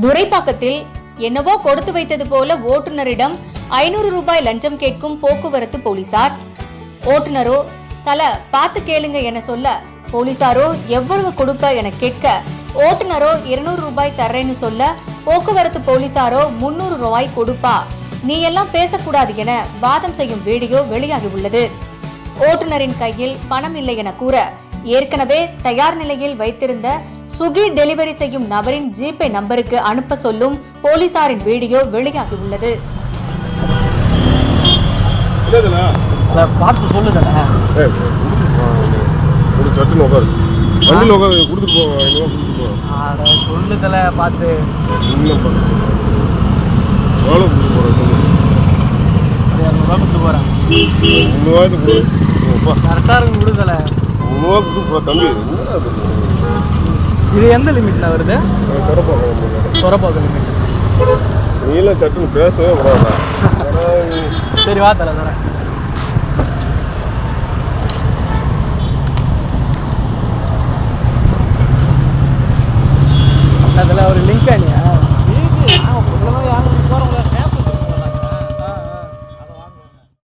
துரைப்பாக்கத்தில் என்னவோ கொடுத்து வைத்தது போல ஓட்டுநரிடம் ஐநூறு ரூபாய் லஞ்சம் கேட்கும் போக்குவரத்து போலீசார். ஓட்டுநரோ தல பார்த்து கேளுங்க என சொல்ல போலீசாரோ எவ்வளவு கொடுப்ப என கேட்க ஓட்டுநரோ இருநூறு ரூபாய் தர்றேன்னு சொல்ல போக்குவரத்து போலீசாரோ முன்னூறு ரூபாய் கொடுப்பா. நீ எல்லாம் பேசக்கூடாது என வாதம் செய்யும் வீடியோ வெளியாகி உள்ளது. ஓட்டுநரின் கையில் பணம் இல்லை என கூற ஏற்கனவே தயார் நிலையில் வைத்திருந்த சுகி டெலிவரி செய்யும் நபரின் ஜிபே நம்பருக்கு அனுப்ப சொல்லும் போலீசாரின் வீடியோ வெளியாகி உள்ளது சொல்லுதல பார்த்து. கரெக்டாக கொடுத்து போ. தம்பி. இது எந்த லிமிட்ல வருது? சொரப்பாக்கம் லிமிட். நீலாம் சட்டுன்னு பேசவே கூடாது. சரி வா தர தர அதில் ஒரு லிங்க் அணியா